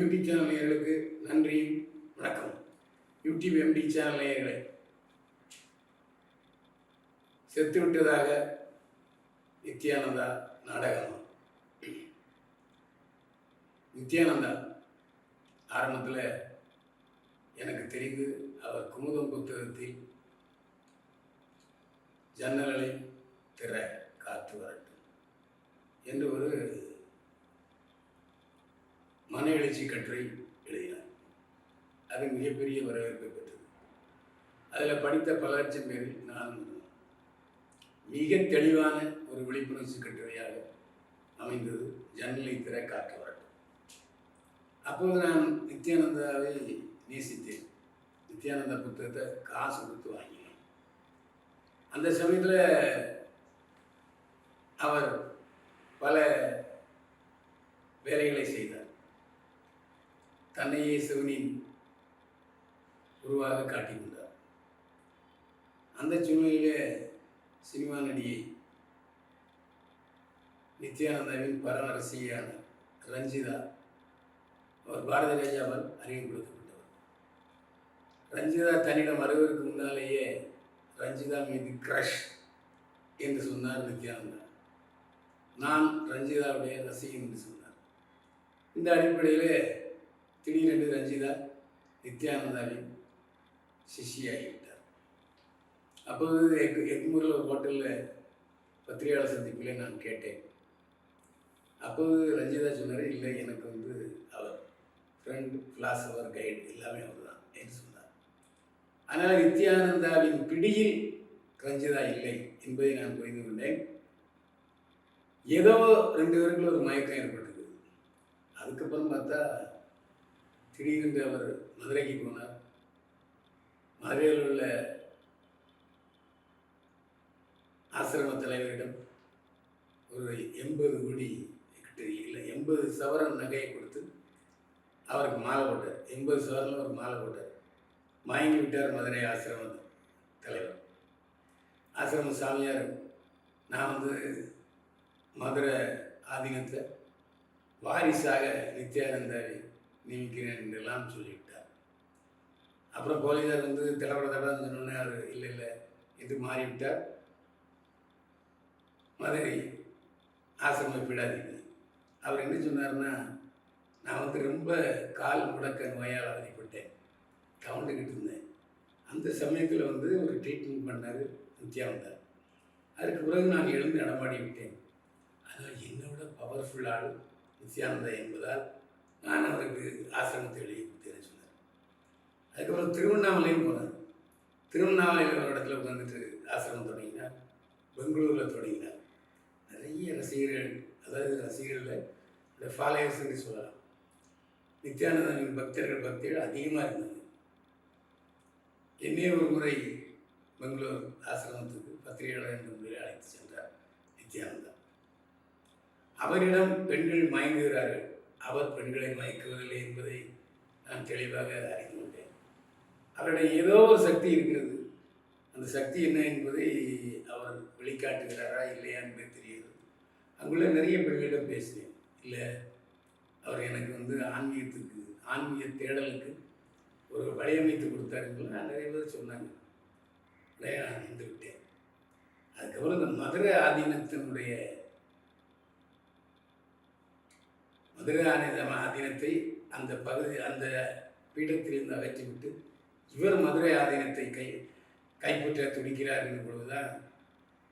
YouTube channel நேயர்களுக்கு நன்றி வணக்கம். யூடியூப் எம்டி சேனல் நேயர்களே. செத்துவிட்டதாக நித்யானந்தா நாடகம். நித்யானந்தா ஆரம்பத்தில் எனக்கு தெரிந்து அவர் குமுதம் புத்தகத்தில் ஜன்னலை திற காத்து வரட்டும். என்று ஒரு மன எழுச்சி கட்டுரை எழுதினார். அது மிகப்பெரிய வரவேற்பை பெற்றது. அதில் படித்த பல லட்சம் பேரில் நான் மிக தெளிவான ஒரு விழிப்புணர்ச்சி கட்டுரையாக அமைந்தது ஜன்னலை திற காற்று வரட்டும். அப்போது நான் நித்யானந்தாவை நேசித்தேன். நித்யானந்தா புத்தகத்தை காசு கொடுத்து வாங்கினேன். அந்த சமயத்தில் அவர் பல வேலைகளை செய்தார். தன்னையே சிவனின் உருவாக காட்டிக்கொண்டார். அந்த சூழ்நிலையிலே சினிமா நடிகை நித்யானந்தாவின் பரமரசியான ரஞ்சிதா அவர் பாரத ராஜாவால் அறிமுகப்படுத்தப்பட்டவர். ரஞ்சிதா தன்னிடம் வருவதற்கு முன்னாலேயே ரஞ்சிதா மீது கிரஷ் என்று சொன்னார் நித்யானந்தா. நான் ரஞ்சிதாவுடைய ரசிகன் என்று சொன்னார். இந்த அடிப்படையில் திடீரென்று ரஞ்சிதா நித்யானந்தாவின் சிஷியாகிவிட்டார். அப்போது எக் எக்மூரில் ஒரு ஹோட்டலில் பத்திரிகையாளர் சந்திப்பிலே நான் கேட்டேன். அப்போது ரஞ்சிதா சொன்னார் இல்லை எனக்கு வந்து அவர் ஃப்ரெண்ட் ஃபிலாசபர் கைடு எல்லாமே அவர் தான் என்று சொன்னார். ஆனால் நித்யானந்தாவின் பிடியில் ரஞ்சிதா இல்லை என்பதை நான் புரிந்து கொண்டேன். ஏதோ ரெண்டு பேருக்குள்ள ஒரு மயக்கம் ஏற்பட்டது அதுக்கப்புறம் பார்த்தா திடீரென்று அவர் மதுரைக்கு போனார். மதுரையில் உள்ள ஆசிரம தலைவரிடம் ஒரு எண்பது கோடி கிட்ட இல்லை எண்பது சவரன் நகையை கொடுத்து அவருக்கு மாலை போட்டார். எண்பது சவரன் ஒரு மாலை போட்டார். வாங்கி விட்டார் மதுரை ஆசிரம தலைவர். ஆசிரம சாமியார் நான் வந்து மதுரை ஆதீனத்தில் வாரிசாக நித்யானந்தாவை நியமிக்கிறேன் என்றெல்லாம் சொல்லிவிட்டார். அப்புறம் போலீஸார் வந்து தடவை தடவை சொன்னார் இல்லை இல்லை இது மாறிவிட்டார். மதுரை ஆசிரமம் விடாதீங்க அவர் என்ன சொன்னார்னா நான் வந்து ரொம்ப கால் முடக்க நோயால் அவதிப்பட்டேன். கவுண்டுக்கிட்டு இருந்தேன். அந்த சமயத்தில் வந்து ஒரு ட்ரீட்மெண்ட் பண்ணார் நித்யானந்தா அதுக்கு பிறகு நான் எழுந்து நடமாடி விட்டேன். அதான் என்னோட பவர்ஃபுல் ஆள் நித்யானந்தா என்பதால் நான் அவருக்கு ஆசிரமத்தை எழுதி கொடுத்தேன்னு சொன்னார். அதுக்கப்புறம் திருவண்ணாமலையும் போனார். திருவண்ணாமலையில் ஒரு இடத்துல உட்காந்துட்டு ஆசிரமம் தொடங்கினார். பெங்களூரில் தொடங்கினார். நிறைய ரசிகர்கள் அதாவது ரசிகர்களில் இந்த ஃபாலோயர்ஸ்ன்னு சொல்லலாம். நித்யானந்தனின் பக்தர்கள் பக்திகள் அதிகமாக இருந்தது. என்னையே ஒரு முறை பெங்களூர் ஆசிரமத்துக்கு பத்திரிகையாளர் என்ற முறையில் அழைத்து சென்றார் நித்யானந்தா அவரிடம் பெண்கள் மயங்குகிறார்கள். அவர் பெண்களை மயக்குவதில்லை என்பதை நான் தெளிவாக அறிந்து கொண்டேன். அவருடைய ஏதோ ஒரு சக்தி இருக்கிறது. அந்த சக்தி என்ன என்பதை அவர் வெளிக்காட்டுகிறாரா இல்லையா என்பது தெரியுது. அங்குள்ள நிறைய பெண்களிடம் பேசினேன். இல்லை அவர் எனக்கு வந்து ஆன்மீகத்துக்கு ஆன்மீக தேடலுக்கு ஒரு வழியமைத்து கொடுத்தாருன்னு நான் நிறைய பேர் சொன்னாங்க. இல்லையா நான் நின்று விட்டேன். அதுக்கப்புறம் இந்த மதுரை ஆதீனத்தினுடைய மதுரை ஆதீனத்தை அந்த பகுதி அந்த பீடத்திலிருந்து அகற்றிவிட்டு இவர் மதுரை ஆதீனத்தை கை கைப்பற்ற துடிக்கிறார் என்ற பொழுதுதான்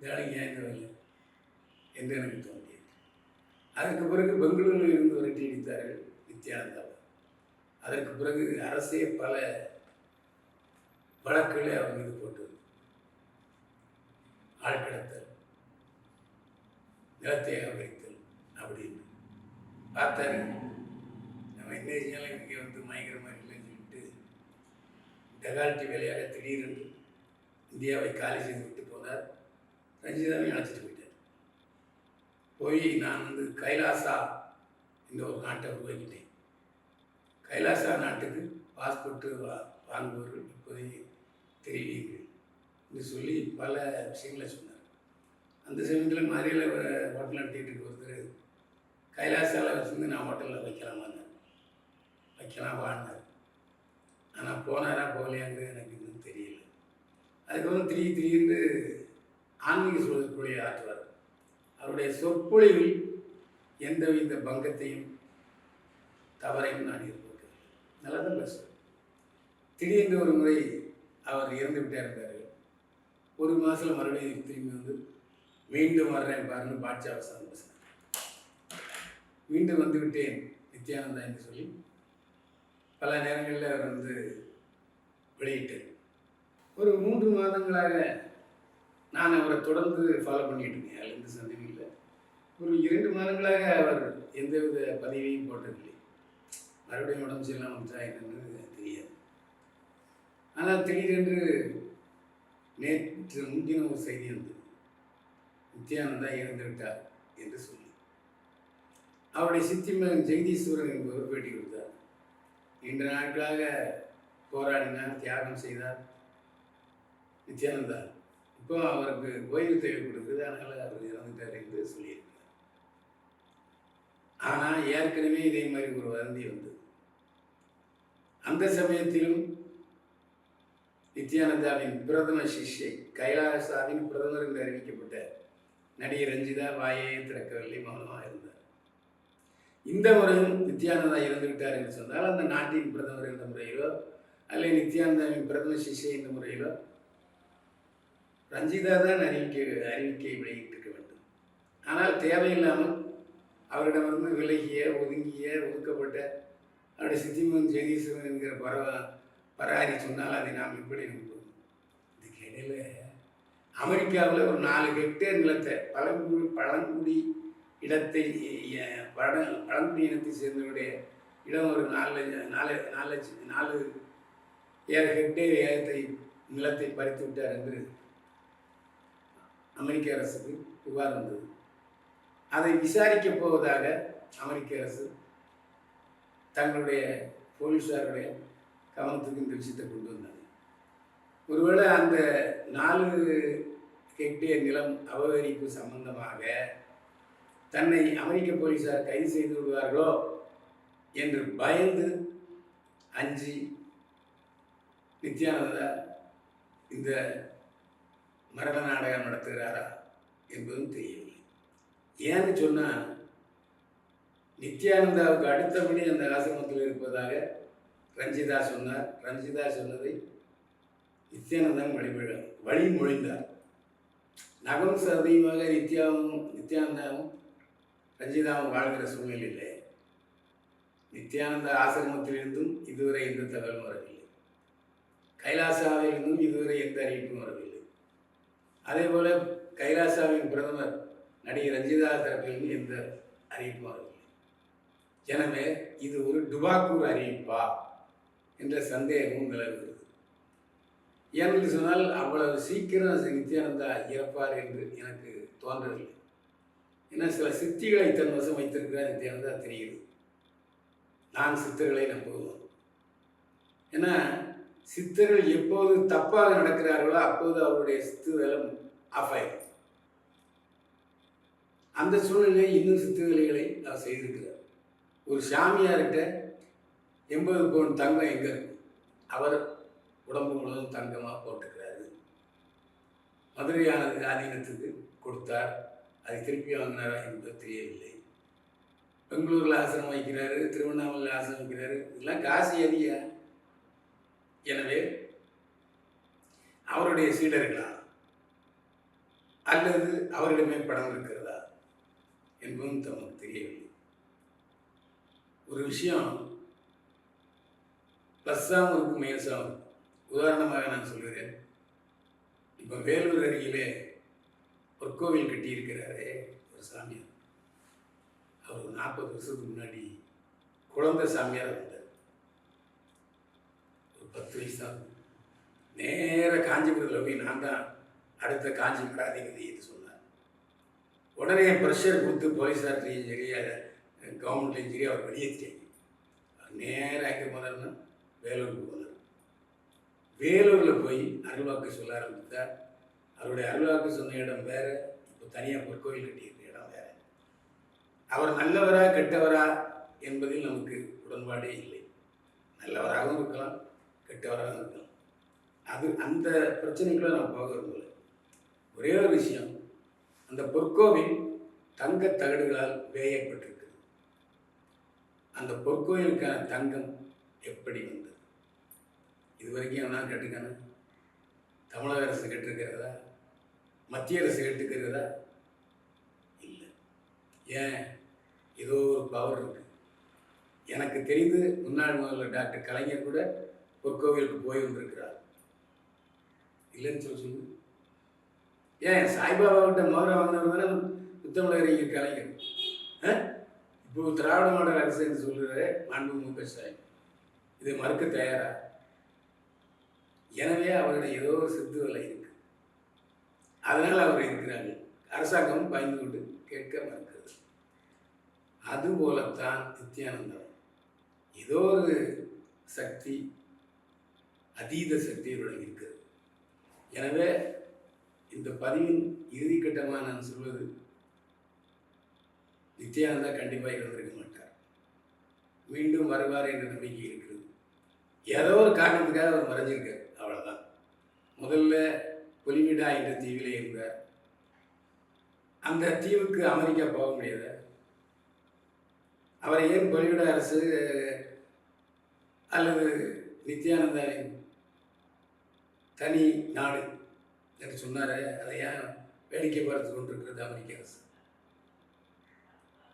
ஜானகி ஏங்கவில்லை என்று எனக்கு தோன்றியது. அதற்கு பிறகு பெங்களூரில் இருந்து விரட்டி அடித்தார்கள் நித்யானந்தாவை அதற்கு பிறகு அரசே பல வழக்குகளை அவர் மீது போட்டது ஆழ்கடத்தல் நிலத்தை அபகரித்தல் அப்படின்னு பார்த்தாரு. நம்ம என்ன செஞ்சாலும் இங்கே வந்து மயங்கிற மாதிரி இல்லைன்னு சொல்லிட்டு டெகால்ட்டி வேலையாக திடீரென்று இந்தியாவை காலி செய்து விட்டு போனார். ரஞ்சிதாவையும் அழைச்சிட்டு போயிட்டார். போய் நான் வந்து கைலாசா இந்த ஒரு நாட்டை உருவாக்கிட்டேன். கைலாசா நாட்டுக்கு பாஸ்போர்ட்டு வா வாங்குபவர்கள் இப்போதைக்கு தெரிவிங்கள் என்று சொல்லி பல விஷயங்களை சொன்னார். அந்த சமயத்தில் மாதிரியில் ஹோட்டல் நடத்திட்டு ஒருத்தர் கைலாசாவில் வச்சுருந்து நான் ஹோட்டலில் வைக்கலாமாங்க வைக்கலாம் வாழ்ந்தார் ஆனால் போனாரா போகலையாங்கிறது எனக்கு இன்னும் தெரியல. அதுக்கப்புறம் திடீர் திடீர்னு ஆன்மீக சூழலுக்குள்ளே ஆற்றுவார். அவருடைய சொற்பொழிவில் எந்தவித பங்கத்தையும் தவறையும் நான் எதிர்பார்க்கவில்லை. நல்லா தான் பேசுவேன் திடீர்னு ஒரு முறை அவர் இறந்து விட்டே இருந்தார் ஒரு மாதத்தில் மறுபடியும் திரும்பி வந்து மீண்டும் வர்றேன் பாருன்னு பாட்சா வசனம் பேசுகிறேன் மீண்டும் வந்துவிட்டேன் நித்யானந்தா என்று சொல்லி. பல நேரங்களில் அவர் வந்து வெளியிட்டார். ஒரு மூன்று மாதங்களாக நான் அவரை தொடர்ந்து ஃபாலோ பண்ணிட்டு இருக்கேன். அதில் எந்த சந்தேகம் இல்லை. ஒரு இரண்டு மாதங்களாக அவர் எந்தவித பதிவையும் போட்டதில்லை. மறுபடியும் உடம்பு சரியில்லாமல் வந்துச்சா என்னன்னு தெரியாது. ஆனால் திடீரென்று நேற்று முன்தினம் ஒரு செய்தி வந்தது. நித்யானந்தா இறந்து விட்டார் என்று சொல்லி. அவருடைய சித்தி மகன் ஜெகதீஸ்வரன் என்பவர் பேட்டி கொடுத்தார். நீண்ட நாட்களாக போராடினார் தியாகம் செய்தார் நித்யானந்தா இப்போ அவருக்கு ஓய்வு தேவைப்படுகிறது அதனால் அவர் இறந்துட்டார் என்று சொல்லியிருக்கிறார். ஆனால் ஏற்கனவே இதே மாதிரி ஒரு வதந்தி வந்தது. அந்த சமயத்திலும் நித்யானந்தாவின் பிரதம சிஷ்யை கைலாசாவின் பிரதமர் என்று அறிவிக்கப்பட்ட நடிகை ரஞ்சிதா வாயை திறக்கவில்லை மௌனமாக இருந்தார். இந்த முறையும் நித்யானந்தா இறந்து என்று சொன்னால் அந்த நாட்டின் பிரதமர் என்ற முறையிலோ அல்லது நித்யானந்தாவின் பிரதம சிஷை என்ற முறையிலோ ரஞ்சிதா தான் அறிவிக்கை அறிவிக்கை வெளியிட்டிருக்க வேண்டும். ஆனால் தேவையில்லாமல் அவரிடமிருந்து விலகிய ஒதுங்கிய ஒதுக்கப்பட்ட அவருடைய சித்திமன் ஜெகதீஸ்வரன் என்கிற பரவ பராரி சொன்னால் அதை நாம் எப்படி நம்புவோம்? இதுக்கு இடையில அமெரிக்காவில் ஒரு நாலு ஹெக்டேர் நிலத்தை பழங்குடி பழங்குடி இடத்தை அஹ், பழங்குடி இனத்தை சேர்ந்தவருடைய இடம் ஒரு நாலு நாலு நாலு நாலு ஏழு ஹெக்டேர் ஏகத்தை நிலத்தை பறித்து விட்டார் என்று அமெரிக்க அரசுக்கு புகார் வந்தது. அதை விசாரிக்கப் போவதாக அமெரிக்க அரசு தங்களுடைய போலீஸாருடைய கவனத்துக்கு இந்த விஷயத்தை கொண்டு வந்தாங்க ஒருவேளை அந்த நாலு ஹெக்டேர் நிலம் அபகரிப்பு சம்பந்தமாக தன்னை அமெரிக்க போலீஸார் கைது செய்து விடுவார்களோ என்று பயந்து அஞ்சு நித்யானந்தா இந்த மரண நாடகம் நடத்துகிறாரா என்பதும் தெரியவில்லை. ஏன்னு சொன்னால் நித்யானந்தாவுக்கு அடுத்தபடி அந்த ஆசிரமத்தில் இருப்பதாக ரஞ்சிதா சொன்னார். ரஞ்சிதா சொன்னதை நித்யானந்தன் வழிபட வழிமொழிந்தார். நகம் சதியமாக நித்யாவும் நித்யானந்தாவும் ரஞ்சிதாவும் வாழ்கிற சூழ்நிலையில் நித்யானந்த ஆசிரமத்திலிருந்தும் இதுவரை எந்த தகவலும் வரவில்லை. கைலாசாவிலிருந்தும் இதுவரை எந்த அறிவிப்பும் வரவில்லை. அதே போல் கைலாசாவின் பிரதமர் நடிகை ரஞ்சிதா தரப்பிலிருந்து எந்த அறிவிப்பும் வரவில்லை. எனவே இது ஒரு டுபாக்கூர் அறிவிப்பா என்ற சந்தேகமும் நிலவுகிறது. ஏனென்று சொன்னால் அவ்வளவு சீக்கிரம் நித்யானந்தா இறப்பார் என்று எனக்கு தோன்றவில்லை. ஏன்னா சில சித்திகளை தன் வசம் வைத்திருக்கிறார் தான் தெரியுது. நான் சித்தர்களை நம்புவோம் ஏன்னா சித்தர்கள் எப்போது தப்பாக நடக்கிறார்களோ அப்போது அவருடைய சித்துதலம் ஆஃப் ஆயிடும் அந்த சூழ்நிலையை இன்னும் சித்து வேலைகளை அவர் செய்திருக்கிறார். ஒரு சாமியார்கிட்ட எண்பது பவுன் தங்கம் எங்கே அவர் உடம்பு முழுவதும் தங்கமாக போட்டுக்கிறாரு. மதுரையானது ஆதீனத்துக்கு கொடுத்தார். அதை திருப்பி வாங்கினாரா? என்பது தெரியவில்லை. பெங்களூரில் ஆசிரமம் வைக்கிறாரு திருவண்ணாமலையில் ஆசிரமம் வைக்கிறாரு. இதெல்லாம் காசு எதியா எனவே அவருடைய சீடர்களா? அல்லது அவரிடமே படம் இருக்கிறதா? என்பதும் தமக்கு தெரியவில்லை. ஒரு விஷயம் ப்ளஸ்ஸாகவும் இருக்கும் மைனஸாகவும் உதாரணமாக நான் சொல்கிறேன் இப்போ வேலூர் அருகிலே ஒரு கோவில் கட்டியிருக்கிறாரே ஒரு சாமியார். அவர் ஒரு நாற்பது வருஷத்துக்கு முன்னாடி குழந்தை சாமியார் வந்தார். ஒரு பத்து வயசு தான் நேர காஞ்சிபுரத்தில் போய் நான் தான் அடுத்த காஞ்சி மடாதிபதி என்று சொன்னார். உடனே ப்ரெஷர் கொடுத்து போலீஸார்ட்டையும் சரி கவர்மெண்ட்லையும் சரி அவர் வெளியேற்றிட்டாங்க அவர் நேராக எங்கே போனார்னா வேலூருக்கு போனார். வேலூரில் போய் அருள்வாக்கு சொல்ல ஆரம்பித்தார் அவருடைய அருளாக்கு சொன்ன இடம் வேற இப்போ தனியாக பொற்கோயில் கட்டியிருக்க இடம் வேற. அவர் நல்லவரா கெட்டவரா என்பதில் நமக்கு உடன்பாடே இல்லை. நல்லவராகவும் இருக்கலாம் கெட்டவராகவும் இருக்கலாம். அது அந்த பிரச்சனைக்குள்ளே நான் போக விரும்பலை. ஒரே ஒரு விஷயம் அந்த பொற்கோவில் தங்க தகடுகளால் வேயப்பட்டிருக்கு அந்த பொற்கோயிலுக்கான தங்கம் எப்படி வந்தது? இது வரைக்கும் நான் கேட்டுக்கான தமிழக அரசு கேட்டிருக்கிறதா? மத்திய அரசு கேட்டுக்கிறதா இல்லை. ஏன்? ஏதோ ஒரு பவர் இருக்கு. எனக்கு தெரிந்து முன்னாள் முதல்வர் டாக்டர் கலைஞர் கூட பொற்கோவிலுக்கு போய் வந்திருக்கிறார். இல்லைன்னு சொல்லி சொல்லு. ஏன்? சாய்பாபாவிட்ட மதுரை வந்தவர் தானே முத்தமிழறிஞர் கலைஞர். ஆ? இப்போ திராவிட மாடல் அரசு என்று சொல்கிறாரு மாண்பு மு ஸ்டாலின். இதை மறுக்க தயாரா? எனவே அவருடைய ஏதோ ஒரு சித்து வலை இருக்கு அதனால் அவர் இருக்கிறாங்க அரசாங்கமும் பயந்து கொண்டு கேட்க மறுக்கிறது. அதுபோலத்தான் நித்யானந்தம் ஏதோ ஒரு சக்தி அதீத சக்தியுடன் இருக்கிறது. எனவே இந்த பதிவின் இறுதிக்கட்டமாக நான் சொல்வது நித்யானந்தா கண்டிப்பாக இழந்திருக்க மாட்டார். மீண்டும் வருவார் என்ற நம்பிக்கை இருக்கிறது. ஏதோ ஒரு காரணத்துக்காக அவர் மறைஞ்சிருக்கார். அவ்வளோதான் முதல்ல கொலிவிடா என்ற தீவிலே இருந்தார் அந்த தீவுக்கு அமெரிக்கா போக முடியாது அவரை ஏன் பொலிவிடா அரசு அல்லது நித்யானந்தாவின் தனி நாடு என்று சொன்னார் அதை ஏன் வேடிக்கை பார்த்து கொண்டிருக்கிறது அமெரிக்க அரசு?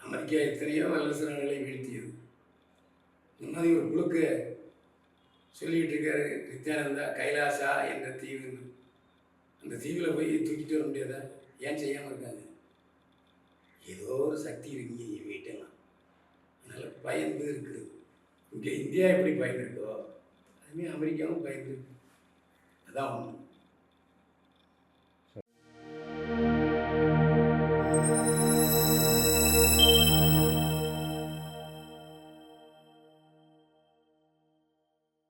அமெரிக்கா எத்தனையோ வல்லரசு நாடுகளை வீழ்த்தியது. முன்னாடி ஒரு குழுக்க சொல்லிக்கிட்டு இருக்காரு நித்யானந்தா கைலாசா என்ற தீவு அந்த தீவில் போய் தூக்கிட்டு வர முடியாதா? ஏன் செய்யாமல் இருக்காங்க ஏதோ ஒரு சக்தி இருக்குங்க என் வீட்டெல்லாம் அதனால் பயந்து இருக்குது. இங்கே இந்தியா எப்படி பயந்துருக்கோ அதுமாரி அமெரிக்காவும் பயந்துருக்கு. அதான் ஒன்று